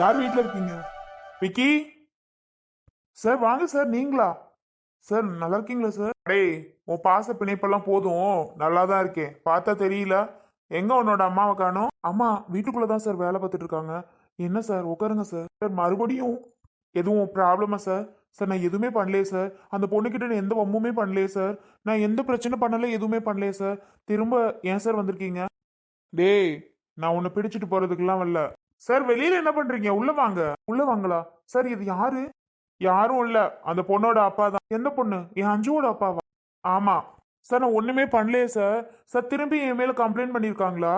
யார் வீட்டில் இருக்கீங்க? விக்கி? சார் வாங்க சார் நீங்களா? சார் நல்லா இருக்கீங்களா சார்? டேய் உன் பாச பிணைப்பெல்லாம் போதும். நல்லா தான் இருக்கேன். பார்த்தா தெரியல. எங்க உன்னோட அம்மாவை காணோம்? அம்மா வீட்டுக்குள்ள தான் சார் வேலை பார்த்துட்டு இருக்காங்க. என்ன சார் உட்காருங்க சார். சார் மறுபடியும் எதுவும் ப்ராப்ளமா சார்? சார் நான் எதுவுமே பண்ணலையே சார். அந்த பொண்ணுக்கிட்ட நான் எந்த வம்புமே பண்ணலையே சார். நான் எந்த பிரச்சனை பண்ணல எதுவுமே பண்ணலையே சார். திரும்ப ஏன் சார் வந்திருக்கீங்க? டேய் நான் உன்னை பிடிச்சிட்டு போறதுக்கெல்லாம் வரல. சார் வெளியில என்ன பண்றீங்க? உள்ள வாங்க. உள்ள வாங்களா? சார் இது யாரு? யாரும் இல்ல. அந்த பொண்ணோட அப்பா தான். எந்த பொண்ணு? என் அஞ்சுவோட அப்பாவா? ஆமா. சார் நான் ஒண்ணுமே பண்ணலையே சார் சார் திரும்பி என் மேல கம்ப்ளைண்ட் பண்ணியிருக்காங்களா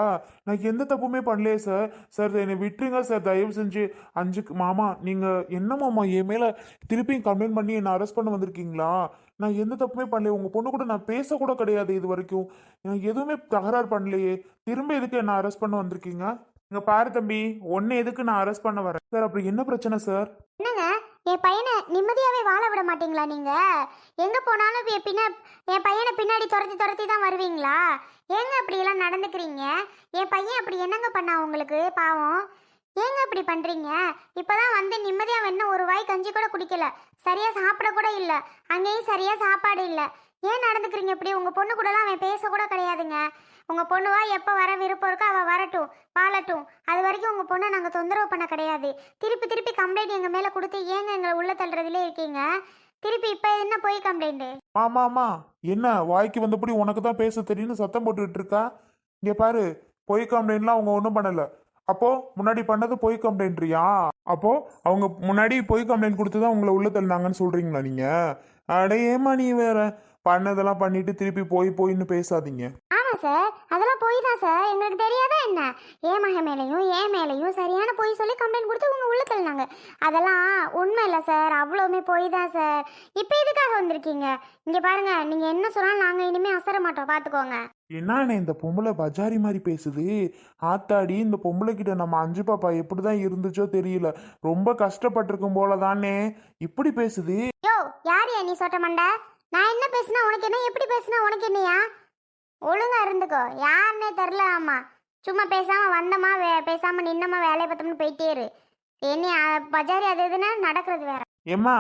நான் எந்த தப்புமே பண்ணலையே சார் சார் என்னை விட்டுருங்க சார் தயவு செஞ்சு அஞ்சுக்கு மாமா நீங்க என்ன மாமா என் மேல திருப்பியும் கம்ப்ளைண்ட் பண்ணி என்னை அரெஸ்ட் பண்ண வந்திருக்கீங்களா? நான் எந்த தப்புமே பண்ணலையே. உங்க பொண்ணு கூட நான் பேச கூட கிடையாது இது வரைக்கும். நான் எதுவுமே தகராறு பண்ணலையே. திரும்ப எதுக்கு என்ன அரெஸ்ட் பண்ண வந்திருக்கீங்க? இங்க பாரு தம்பி ஒன்னு எதுக்கு நான் அரெஸ்ட் பண்ண வரேன்? சார் அப்படி என்ன பிரச்சனை சார்? என்னங்க? என் பையனை நிம்மதியாவே வாழ விட மாட்டீங்களா நீங்க? எங்க போனாலும் என் பின்ன என் பையனை பின்னாடி துரத்தி துரத்தி தான் வருவீங்களா? ஏங்க அப்படி எல்லாம் நடந்துக்கிறீங்க? என் பையன் அப்படி என்னங்க பண்ணா உங்களுக்கு பாவம்? ஏங்க அப்படி பண்றீங்க? இப்பதான் வந்து நிம்மதியா வேணும் ஒரு வாய் கஞ்சி கூட குடிக்கல. சரியா சாப்பிட கூட இல்ல. அங்கேயும் சரியா சாப்பாடு இல்ல. ஏன் நடந்துக்கிறீங்க இப்படி? உங்க பொண்ணு கூடலாம் அவன் பேச கூட கிடையாதுங்க. உங்க பொண்ணுவா எப்போ வர விருப்பம் இருக்கோ அவ வரட்டும் வாழட்டும். அது வரைக்கும் உங்க பொண்ணை நாங்க தொந்தரவு பண்ண கிடையாது. திருப்பி திருப்பி கம்ப்ளைண்ட் எங்க மேல கொடுத்து ஏங்க எங்களை உள்ள தள்ளுறதுல இருக்கீங்க? திருப்பி இப்ப என்ன போய் கம்ப்ளைண்ட் ஆமா ஆமா என்ன வாய்க்கு வந்தபடி உனக்கு தான் பேச தெரியும்னு சத்தம் போட்டுக்கிட்டு இருக்கா? இங்க பாரு பொய் கம்ப்ளைண்ட்லாம் அவங்க ஒன்றும் பண்ணல. அப்போ முன்னாடி பண்ணது பொய் கம்ப்ளைண்ட்ரியா அப்போ அவங்க முன்னாடி பொய் கம்ப்ளைண்ட் கொடுத்து தான் உங்களை உள்ள தள்ளினாங்கன்னு சொல்றீங்களா நீங்க? அட ஏமா நீ வேற? பண்ணதெல்லாம் பண்ணிட்டு திருப்பி போய் போயின்னு பேசாதீங்க. ஆமா சார். அதெல்லாம் போய் தான் சார். எங்களுக்கு தெரியாதா என்ன? ஏன் மக மேலையும் ஏன் மேலையும் சரியான போய் சொல்லி கம்ப்ளைண்ட் கொடுத்து உங்க உள்ள தள்ளினாங்க. அதெல்லாம் உண்மை இல்லை சார். அவ்வளவுமே போய் தான் சார். இப்போ எதுக்காக வந்திருக்கீங்க? இங்க பாருங்க நீங்க என்ன சொன்னாலும் நாங்க இனிமே அசர மாட்டோம். பாத்துக்கோங்க என்னண்ணே இந்த பொம்பளை பஜாரி மாதிரி பேசுது? ஆத்தாடி இந்த பொம்பளை கிட்ட நம்ம அஞ்சு பாப்பா எப்படிதான் இருந்துச்சோ தெரியல. ரொம்ப கஷ்டப்பட்டிருக்கும் போல தானே இப்படி பேசுது? யோ யார் யா நீ சொட்ட மண்டை நான் என்ன பேசினா உனக்கு என்ன? எப்படி பேசினா உனக்கு என்னையா? இருந்துக்கோ யாருன்னே தெரில ஆமா. சும்மா பேசாம வந்தமா வே பேசாம நின்னமா வேலையை பார்த்தோம்னு போயிட்டே இரு. என்ன பஜாரி அது எதுனா நடக்கிறது வேற. ஏம்மா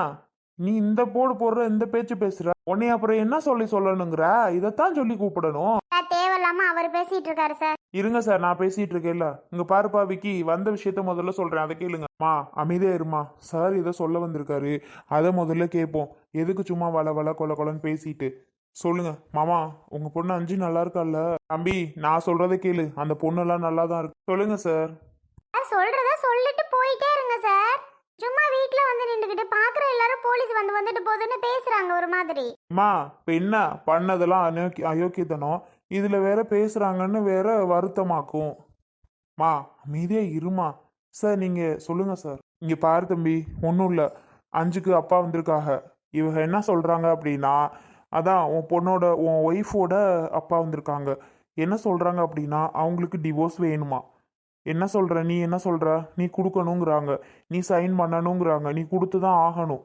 நீ இந்த போடு போடுற இந்த பேச்சு பேசுற. உன்னை அப்புறம் என்ன சொல்லி சொல்லணுங்கிற? இதைத்தான் சொல்லி கூப்பிடணும். தேவையில்லாம அவர் பேசிட்டு இருக்காரு சார். இருங்க சார் நான் பேசிட்டு இருக்கேன்ல. இங்க பாருப்பா விக்கி வந்த விஷயத்த முதல்ல சொல்றேன். அதை கேளுங்க. மா அமைதியா இருமா. சார் இதை சொல்ல வந்திருக்காரு. அதை முதல்ல கேட்போம். எதுக்கு சும்மா வள வள கொல கொலன்னு பேசிட்டு? சொல்லுங்க. மாமா உங்க பொண்ணு அஞ்சு நல்லா இருக்கால்ல தம்பி நான் சொல்றதை கேளு. அந்த பொண்ணெல்லாம் நல்லா தான் இருக்கு. சொல்லுங்க சார். சொல்றத சொல்லிட்டு போயிட்டே இருங்க சார். சும்மா வீட்ல வந்து நின்றுக்கிட்டு பாக்குற எல்லாரும் போலீஸ் வந்து வந்துட்டு போகுதுன்னு பேசுறாங்க ஒரு மாதிரி. அம்மா இப்போ என்ன பண்ணதெல்லாம் அயோக்கி அயோக்கியத்தனம்? இதுல வேற பேசுறாங்கன்னு வேற வருத்தமாக்கும். மா அமைதியா இருமா. சார் நீங்க சொல்லுங்க சார். இங்க பாரு தம்பி. ஒன்றும் இல்லை. அஞ்சுக்கு அப்பா வந்திருக்காங்க இவங்க என்ன சொல்றாங்க அப்படின்னா அதான் உன் பொண்ணோட உன் ஒய்ஃபோட அப்பா வந்திருக்காங்க. என்ன சொல்கிறாங்க அப்படின்னா அவங்களுக்கு டிவோர்ஸ் வேணுமா? என்ன சொல்கிற நீ என்ன சொல்கிற நீ கொடுக்கணுங்கிறாங்க. நீ சைன் பண்ணணுங்கிறாங்க. நீ கொடுத்து தான் ஆகணும்.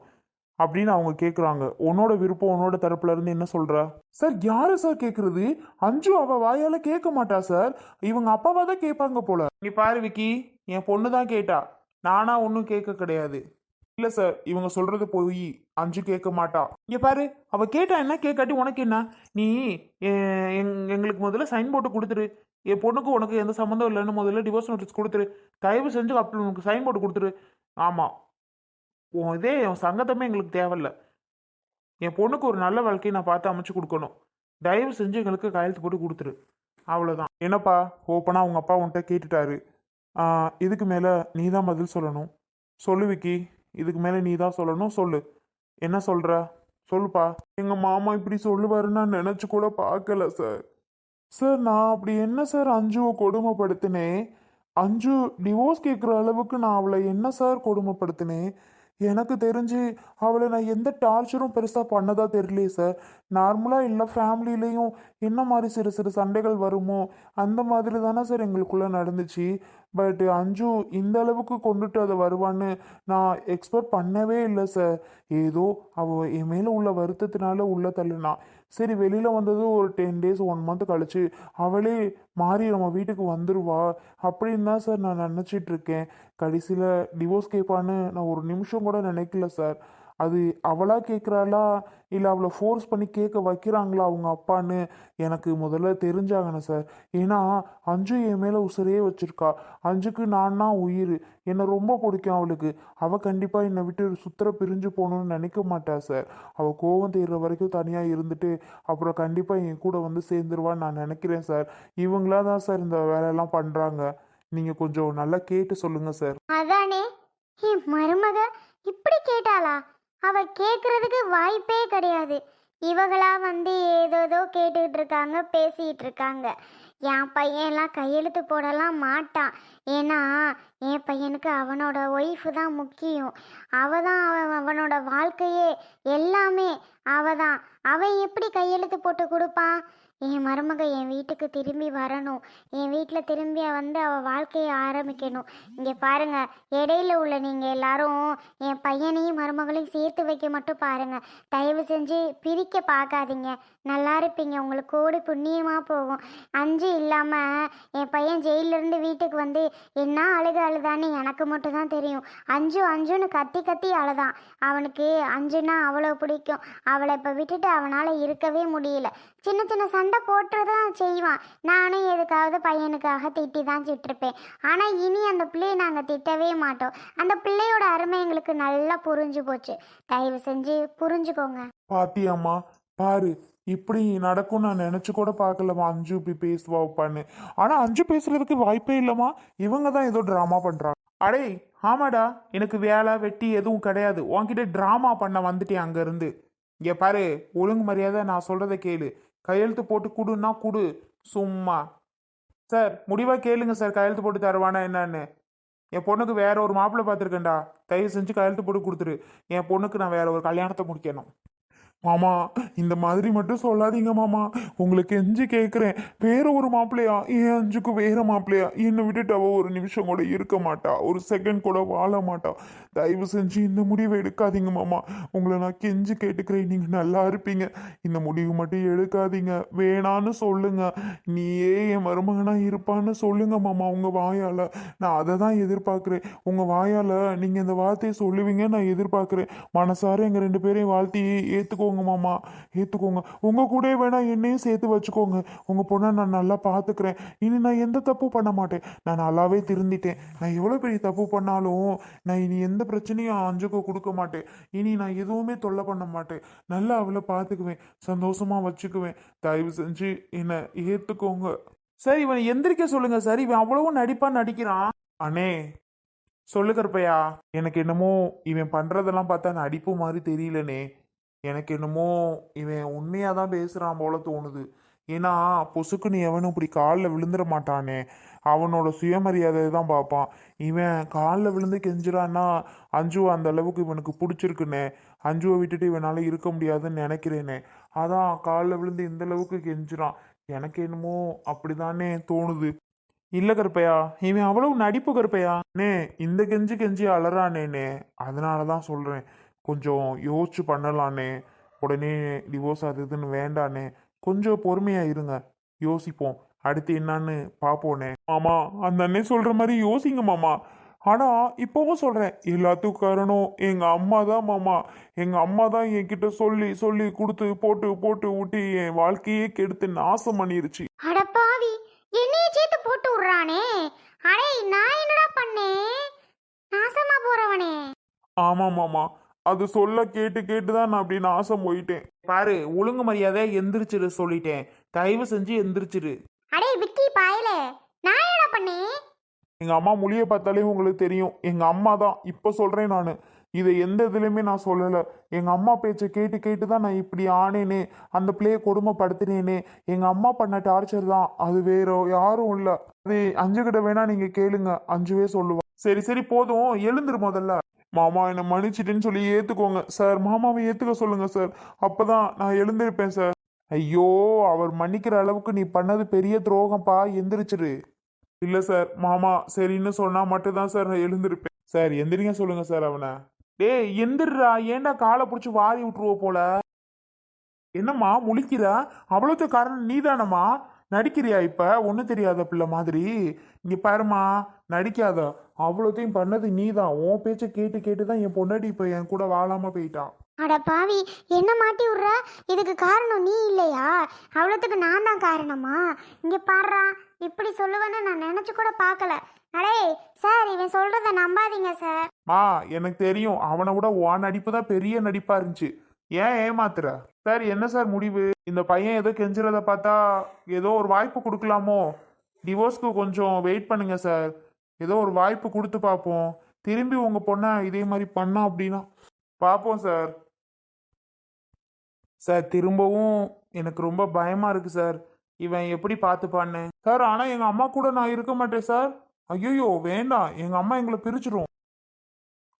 அப்படின்னு அவங்க கேட்குறாங்க உன்னோட விருப்பம் உன்னோட தரப்புல இருந்து என்ன சொல்ற? சார் யாரு சார் கேட்குறது அஞ்சு அவ வாயால கேட்க மாட்டா சார். இவங்க அப்பாவா தான் கேட்பாங்க போல. நீ பாரு விக்கி என் பொண்ணு தான் கேட்டா. நானா ஒன்றும் கேட்க கிடையாது. இல்ல சார் இவங்க சொல்றது போய் அஞ்சு கேட்க மாட்டா. இங்க பாரு அவ கேட்டா என்ன? கேட்காட்டி உனக்கு என்ன? நீ எங்- எங்களுக்கு முதல்ல சைன் போட்டு கொடுத்துரு. என் பொண்ணுக்கு உனக்கு எந்த சம்மந்தம் இல்லைன்னு முதல்ல டிவோர்ஸ் நோட்டீஸ் கொடுத்துரு. தயவு செஞ்சு அப்படி உனக்கு சைன் போட்டு கொடுத்துரு. ஆமா. உன் இதே என் சங்கத்தமே எங்களுக்கு தேவையில்ல. என் பொண்ணுக்கு ஒரு நல்ல வாழ்க்கையை நான் பார்த்து அமைச்சு கொடுக்கணும். தயவு செஞ்சு எங்களுக்கு கையெழுத்து போட்டு கொடுத்துரு. அவ்வளோதான் என்னப்பா? ஓப்பனாக உங்கள் அப்பா உன்கிட்ட கேட்டுட்டாரு. இதுக்கு மேலே நீ தான் பதில் சொல்லணும். சொல்லு விக்கி. இதுக்கு மேலே நீ தான் சொல்லணும் சொல்லு. என்ன சொல்கிற சொல்லுப்பா. எங்கள் மாமா இப்படி சொல்லுவாருன்னு நான் நினச்சி கூட பார்க்கல சார் சார் நான் அப்படி என்ன சார் அஞ்சுவை கொடுமைப்படுத்தினேன் அஞ்சு டிவோர்ஸ் கேட்குற அளவுக்கு நான் அவளை என்ன சார் கொடுமைப்படுத்தினேன் எனக்கு தெரிஞ்சு அவளை நான் எந்த டார்ச்சரும் பெருசாக பண்ணதா தெரியலையே சார் நார்மலாக இல்லை ஃபேமிலியிலையும் என்ன மாதிரி சிறு சிறு சண்டைகள் வருமோ அந்த மாதிரி தானே சார் எங்களுக்குள்ளே நடந்துச்சு. பட் அஞ்சு இந்த அளவுக்கு கொண்டுட்டு அதை வருவான்னு நான் எக்ஸ்பெக்ட் பண்ணவே இல்லை சார் ஏதோ அவள் என் மேலே உள்ள வருத்தத்தினால உள்ள தள்ளுனா. சரி வெளியில் வந்தது ஒரு டென் டேஸ் ஒன் மந்த் கழிச்சு அவளே மாறி நம்ம வீட்டுக்கு வந்துடுவா அப்படின்னு தான் சார் நான் நினச்சிட்டு இருக்கேன். கடைசியில் டிவோர்ஸ் கேட்பான்னு நான் ஒரு நிமிஷம் கூட நினைக்கல சார் அது அவளாக கேட்குறாளா இல்லை அவளை ஃபோர்ஸ் பண்ணி கேட்க வைக்கிறாங்களா அவங்க அப்பான்னு எனக்கு முதல்ல தெரிஞ்சாகணும் சார் ஏன்னா அஞ்சு என் மேலே உசுரையே வச்சுருக்கா. அஞ்சுக்கு நான் தான் உயிர். என்னை ரொம்ப பிடிக்கும் அவளுக்கு. அவள் கண்டிப்பாக என்னை விட்டு சுத்தர பிரிஞ்சு போகணும்னு நினைக்க மாட்டா சார் அவள் கோவம் தீர்ற வரைக்கும் தனியாக இருந்துட்டு அப்புறம் கண்டிப்பாக என் கூட வந்து சேர்ந்துருவான்னு நான் நினைக்கிறேன் சார் இவங்களா தான் சார் இந்த வேலையெல்லாம் பண்ணுறாங்க நீங்கள் கொஞ்சம் நல்லா கேட்டு சொல்லுங்கள் சார் அதானே? என் மருமக இப்படி கேட்டாளா? அவ கேட்கறதுக்கு வாய்ப்பே கிடையாது. இவங்களா வந்து ஏதோதோ கேட்டுக்கிட்டு இருக்காங்க பேசிகிட்டு இருக்காங்க என் பையன்லாம் கையெழுத்து போடலாம் மாட்டான். ஏன்னா என் பையனுக்கு அவனோட ஒய்ஃபு தான் முக்கியம். அவ தான் அவனோட வாழ்க்கையே எல்லாமே அவ தான். அவன் எப்படி கையெழுத்து போட்டு கொடுப்பான்? என் மருமக என் வீட்டுக்கு திரும்பி வரணும். என் வீட்டில் திரும்பி வந்து அவள் வாழ்க்கையை ஆரம்பிக்கணும். இங்கே பாருங்கள் இடையில உள்ள நீங்கள் எல்லாரும் என் பையனையும் மருமகளையும் சேர்த்து வைக்க மட்டும் பாருங்கள் தயவு செஞ்சு பிரிக்க பார்க்காதீங்க. நல்லா இருப்பீங்க உங்களுக்கு கோடி புண்ணியமாக போகும். அஞ்சு இல்லாமல் என் பையன் ஜெயிலிருந்து வீட்டுக்கு வந்து என்ன அழுது அழுதான்னு எனக்கு மட்டும் தான் தெரியும். அஞ்சு அஞ்சுன்னு கத்தி கத்தி அழுதான். அவனுக்கு அஞ்சுன்னா அவ்வளோ பிடிக்கும். அவளை இப்போ விட்டுட்டு அவனால் இருக்கவே முடியல. சின்ன சின்ன சண்டை போட்டு தான் செய்வான். நானும் எதுக்காவது பையனுக்காக திட்டி தான் சிட்டிருப்பேன் ஆனால் இனி அந்த பிள்ளையை நாங்கள் திட்டவே மாட்டோம். அந்த பிள்ளையோட அருமை எங்களுக்கு நல்லா புரிஞ்சு போச்சு. தயவு செஞ்சு புரிஞ்சுக்கோங்க. பாத்தியாம்மா பாரு இப்படி நடக்கும் நான் நினச்சி கூட பார்க்கலம்மா. அஞ்சு இப்படி பேசுவா உப்பான்னு. ஆனால் அஞ்சு பேசுறதுக்கு வாய்ப்பே இல்லைம்மா. இவங்க தான் ஏதோ ட்ராமா பண்ணுறாங்க அடே ஆமாடா. எனக்கு வேலை வெட்டி எதுவும் கிடையாது. உன்கிட்ட ட்ராமா பண்ண வந்துட்டேன் அங்கேருந்து. இங்கே பாரு ஒழுங்கு மரியாதை நான் சொல்கிறத கேளு. கையெழுத்து போட்டு கொடுன்னா கொடு. சும்மா. சார் முடிவாக கேளுங்க சார் கையெழுத்து போட்டு தருவானா என்னன்னு. என் பொண்ணுக்கு வேற ஒரு மாப்பிள்ளை பார்த்துருக்கேன்டா. தயவு செஞ்சு கையெழுத்து போட்டு கொடுத்துரு. என் பொண்ணுக்கு நான் வேற ஒரு கல்யாணத்தை முடிக்கணும். மாமா இந்த மாதிரி மட்டும் சொல்லாதீங்க மாமா. உங்களுக்கு எஞ்சி கேட்குறேன் வேற ஒரு மாப்பிள்ளையா? ஏன் அஞ்சுக்கு வேற மாப்பிள்ளையா? என்னை விட்டுட்டு அவ ஒரு நிமிஷம் கூட இருக்க மாட்டா. ஒரு செகண்ட் கூட வாழ மாட்டா. தயவு செஞ்சு இந்த முடிவை எடுக்காதீங்க மாமா. உங்களை நான் கெஞ்சி கேட்டுக்கிறேன். நீங்கள் நல்லா இருப்பீங்க. இந்த முடிவு மட்டும் எடுக்காதீங்க. வேணான்னு சொல்லுங்க. நீயே என் மருமகனா இருப்பான்னு சொல்லுங்க மாமா உங்கள் வாயால். நான் அதை தான் எதிர்பார்க்குறேன். உங்கள் வாயால் நீங்கள் இந்த வார்த்தையை சொல்லுவீங்க நான் எதிர்பார்க்குறேன். மனசார எங்கள் ரெண்டு பேரையும் வாழ்த்தி ஏற்றுக்கோங்க மாமா. ஏற்றுக்கோங்க உங்கள் கூட வேணால் என்னையும் சேர்த்து வச்சுக்கோங்க. உங்கள் பொண்ணை நான் நல்லா பார்த்துக்கிறேன். இனி நான் எந்த தப்பும் பண்ண மாட்டேன். நான் நல்லாவே திருந்திட்டேன். நான் எவ்வளோ பெரிய தப்பு பண்ணாலும் நான் இனி எந்த பிரச்சனையும் அஞ்சுக்கு கொடுக்க மாட்டேன். இனி நான் எதுவுமே தொல்லை பண்ண மாட்டேன். நல்லா அவளை பார்த்துக்குவேன். சந்தோஷமாக வச்சுக்குவேன். தயவு செஞ்சு என்னை ஏற்றுக்கோங்க சார் இவனை எந்திரிக்க சொல்லுங்க சார். இவன் அவ்வளவும் நடிப்பா நடிக்கிறான். அண்ணே சொல்லு கருப்பையா. எனக்கு என்னமோ இவன் பண்றதெல்லாம் பார்த்தா நடிப்பு மாதிரி தெரியலனே எனக்கு என்னமோ இவன் உண்மையாக தான் பேசுகிறான் போல தோணுது. ஏன்னா பொசுக்குன்னு எவனும் இப்படி காலில் விழுந்துட மாட்டானே. அவனோட சுயமரியாதை தான் பார்ப்பான். இவன் காலில் விழுந்து கெஞ்சுறான்னா அஞ்சுவை அந்த அளவுக்கு இவனுக்கு பிடிச்சிருக்குண்ணே அஞ்சுவை விட்டுட்டு இவனால் இருக்க முடியாதுன்னு நினைக்கிறேனே. அதான் காலில் விழுந்து இந்த அளவுக்கு கெஞ்சுறான். எனக்கு என்னமோ அப்படிதானே தோணுது. இல்லை கருப்பையா இவன் அவ்வளவு நடிப்பு கருப்பையா? நே இந்த கெஞ்சி கெஞ்சி அலறானேனே. அதனால தான் சொல்கிறேன் கொஞ்சம் யோசிச்சு பண்ணலானே. உடனே டிவோர்ஸ் அது இதுன்னு வேண்டானே. கொஞ்சம் பொறுமையா இருங்க. யோசிப்போம். அடுத்து என்னன்னு பார்ப்போனே மாமா அந்த அண்ணே சொல்ற மாதிரி யோசிங்க மாமா. ஆனா இப்பவும் சொல்றேன். எல்லாத்துக்கும் காரணம் எங்க அம்மா தான் மாமா. எங்க அம்மா தான் என்கிட்ட சொல்லி சொல்லி கொடுத்து போட்டு போட்டு ஊட்டி என் வாழ்க்கையே கெடுத்து நாசம் பண்ணிருச்சு. அடப்பாவி என்னைய சேர்த்து போட்டு விடுறானே. அடே நான் என்னடா பண்ணேன்? நாசமா போறவனே. ஆமா மாமா. அது சொல்ல கேட்டு கேட்டு தான் நான் அப்படி நாசம் போயிட்டேன். பாரு ஒழுங்கு மரியாதை எந்திரிச்சிரு சொல்லிட்டேன். தயவு செஞ்சு எந்திரிச்சிரு. அடே விக்கி பாயலே. நான் பண்ணேன்? எங்க அம்மா மொழியை பார்த்தாலே உங்களுக்கு தெரியும். எங்க அம்மா தான். இப்போ சொல்றேன் நான். இதை எந்த இதுலையுமே நான் சொல்லலை. எங்க அம்மா பேச்சை கேட்டு கேட்டு தான் நான் இப்படி ஆனேனே. அந்த பிள்ளையை கொடுமைப்படுத்தினேனே. எங்க அம்மா பண்ண டார்ச்சர் தான். அது வேற யாரும் இல்லை. அது அஞ்சு கிட்ட வேணா நீங்க கேளுங்க. அஞ்சுவே சொல்லுவேன் சரி சரி போதும். எழுந்துரு முதல்ல. மாமா என்னை மன்னிச்சிட்டேன்னு சொல்லி ஏத்துக்கோங்க. சார் மாமாவை ஏத்துக்க சொல்லுங்க சார். அப்பதான் நான் எழுந்திருப்பேன் சார். ஐயோ அவர் மன்னிக்கிற அளவுக்கு நீ பண்ணது பெரிய துரோகம்ப்பா. எந்திரிச்சிரு. இல்ல சார். மாமா சரின்னு சொன்னா மட்டும்தான் சார் நான் எழுந்திருப்பேன். சார் எந்திரிங்க சொல்லுங்க சார் அவனை. டேய் எந்திரா ஏன்டா காலை பிடிச்சி வாரி விட்டுருவ போல? என்னம்மா முழிக்கிற? அவ்வளோத்த காரணம் நீதானம்மா? நடிக்கிறியா இப்ப? ஒன்றும் தெரியாத பிள்ளை மாதிரி. இங்க பாருமா நடிக்காத. அவ்வளோத்தையும் பண்ணது நீதான். உன் பேச்சை கேட்டு கேட்டு தான் என் பொண்டாட்டி இப்போ என் கூட வாழாம போயிட்டா. அட பாவி என்ன மாட்டி விட்ற? இதுக்கு காரணம் நீ இல்லையா? அவ்வளோத்துக்கு நான் தான் காரணமா? இங்கே பாடுறா இப்படி சொல்லுவேன்னு நான் நினச்சி கூட பார்க்கல. அடே சார் இவன் சொல்கிறத நம்பாதீங்க சார். மா எனக்கு தெரியும். அவனை விட உன் நடிப்பு தான் பெரிய நடிப்பா இருந்துச்சு. ஏன் ஏமாத்துற? சார் என்ன சார் முடிவு? இந்த பையன் ஏதோ கெஞ்சுறத பார்த்தா ஏதோ ஒரு வாய்ப்பு கொடுக்கலாமோ? டிவோர்ஸ்க்கு கொஞ்சம் வெயிட் பண்ணுங்க சார். ஏதோ ஒரு வாய்ப்பு கொடுத்து பார்ப்போம். திரும்பி உங்க பொண்ணை இதே மாதிரி பண்ணோம் அப்படின்னா. பார்ப்போம் சார். சார் திரும்பவும் எனக்கு ரொம்ப பயமா இருக்கு சார். இவன் எப்படி பார்த்துப்பான்னு. சார் ஆனா எங்க அம்மா கூட நான் இருக்க மாட்டேன் சார். ஐயோ வேண்டாம். எங்க அம்மா எங்களை பிரிச்சிடும்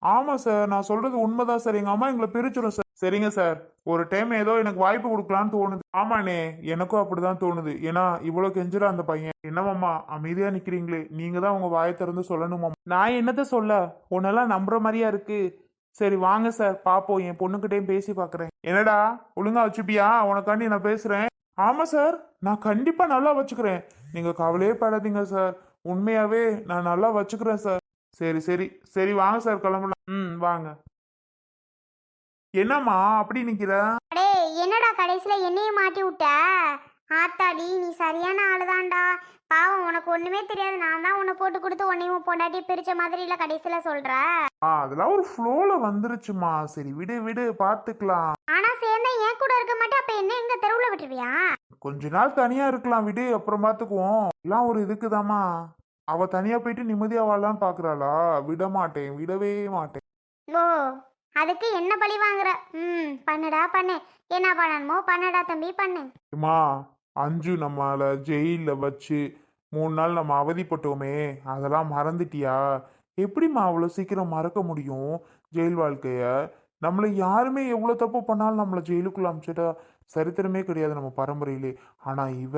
ஆமாம் சார் நான் சொல்றது உண்மைதான் சார் எங்கள் அம்மா எங்களை பிரிச்சிடும் சார் சரிங்க சார் ஒரு டைம் ஏதோ எனக்கு வாய்ப்பு கொடுக்கலான்னு தோணுது. ஆமாண்ணே. எனக்கும் அப்படிதான் தோணுது. ஏன்னா இவ்வளோ கெஞ்சுற அந்த பையன். என்னமாம்மா அமைதியாக நிற்கிறீங்களே நீங்கள் தான் உங்கள் வாயை திறந்து சொல்லணுமா? நான் என்னத்த சொல்ல? உன்னெல்லாம் நம்புற மாதிரியா இருக்கு. சரி வாங்க சார் பார்ப்போம் என் பொண்ணுக்கிட்டேயும் பேசி பார்க்குறேன் என்னடா? ஒழுங்கா வச்சுப்பியா? உனக்காண்டி நான் பேசுகிறேன் ஆமாம் சார் நான் கண்டிப்பாக நல்லா வச்சுக்கிறேன். நீங்கள் கவலையே படாதீங்க சார் உண்மையாகவே நான் நல்லா வச்சுக்கிறேன் சார் சரி சரி சரி வாங்க சார் கிளம்பலாம். ம் வாங்க. என்னம்மா அப்படி நிக்கிற? அடே என்னடா கடைசியில் என்னையும் மாட்டி விட்ட? ஆத்தாடி நீ சரியான ஆளுதான்டா. பாவம் உனக்கு ஒன்றுமே தெரியாது. நான் தான் உன்னை போட்டு கொடுத்து உன்னையும் பொண்டாட்டி பிரிச்ச மாதிரி இல்லை கடைசியில் சொல்கிற ஆ அதெல்லாம் ஒரு ஃப்ளோல வந்துருச்சுமா சரி விடு விடு பாத்துக்கலாம். ஆனால் சேர்ந்தா என் கூட இருக்க மாட்டே அப்போ என்ன எங்க தெருவில் விட்டுருவியா? கொஞ்ச நாள் தனியா இருக்கலாம் விடு அப்புறம் பாத்துக்குவோம். எல்லாம் ஒரு இதுக்குதாம்மா. அவ தனியா போயிட்டு நிம்மதியா வாழலாம்னு பாக்குறாளா? விட மாட்டேன் விடவே மாட்டேன். ஓ அதுக்கு என்ன பழி வாங்குற? ம் பண்ணுடா பண்ணு. என்ன பண்ணணுமோ பண்ணுடா தம்பி பண்ணு. அம்மா அஞ்சு நம்மள ஜெயில வச்சு மூணு நாள் நம்ம அவதிப்பட்டோமே அதெல்லாம் மறந்துட்டியா? எப்படிம்மா அவ்வளோ சீக்கிரம் மறக்க முடியும் ஜெயில் வாழ்க்கைய? நம்மளை யாருமே எவ்வளோ தப்பு பண்ணாலும் நம்மளை ஜெயிலுக்குள்ள அமுச்சிட்டா சரித்திரமே கிடையாது நம்ம பரம்பரையிலே. ஆனால் இவ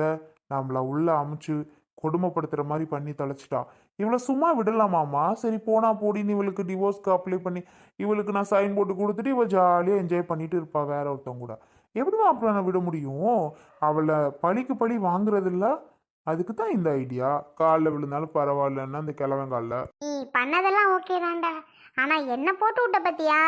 நம்மளை உள்ள அமுச்சு கொடுமைப்படுத்துற மாதிரி பண்ணி தொலைச்சிட்டா இவளை சும்மா விடலாமாம்மா? சரி போனா போடின்னு இவளுக்கு டிவோர்ஸ்க்கு அப்ளை பண்ணி இவளுக்கு நான் சைன் போட்டு கொடுத்துட்டு இவ ஜாலியாக என்ஜாய் பண்ணிட்டு இருப்பா வேற ஒருத்தவங்க கூட. எப்படிமா அப்புறம் நான் விட முடியும்? அவளை பழிக்கு பழி வாங்குறதில்ல. அதுக்கு தான் இந்த ஐடியா காலில் விழுந்தாலும் பரவாயில்லன்னா அந்த கிழவன் காலில். நீ பண்ணதெல்லாம் ஓகே தான்டா. ஆனால் என்ன போட்டு விட்ட பத்தியா?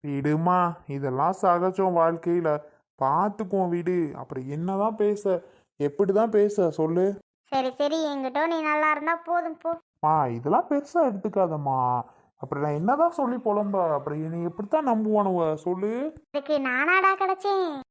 விடுமா இதெல்லாம் சகஜம் வாழ்க்கையில. பார்த்துக்குவோம் விடு. அப்புறம் என்னதான் பேச? எப்படி தான் பேச? சொல்லு. சரி சரி எங்கிட்ட நீ நல்லா இருந்தா போதும் போ. மா இதெல்லாம் பெருசா எடுத்துக்காதம்மா. அப்புறம் நான் என்னதான் சொல்லி புலம்ப அப்புறம் என்னை எப்படித்தான் நம்புவானுவ? சொல்லு. இதுக்கு நானாடா கிடைச்சேன்.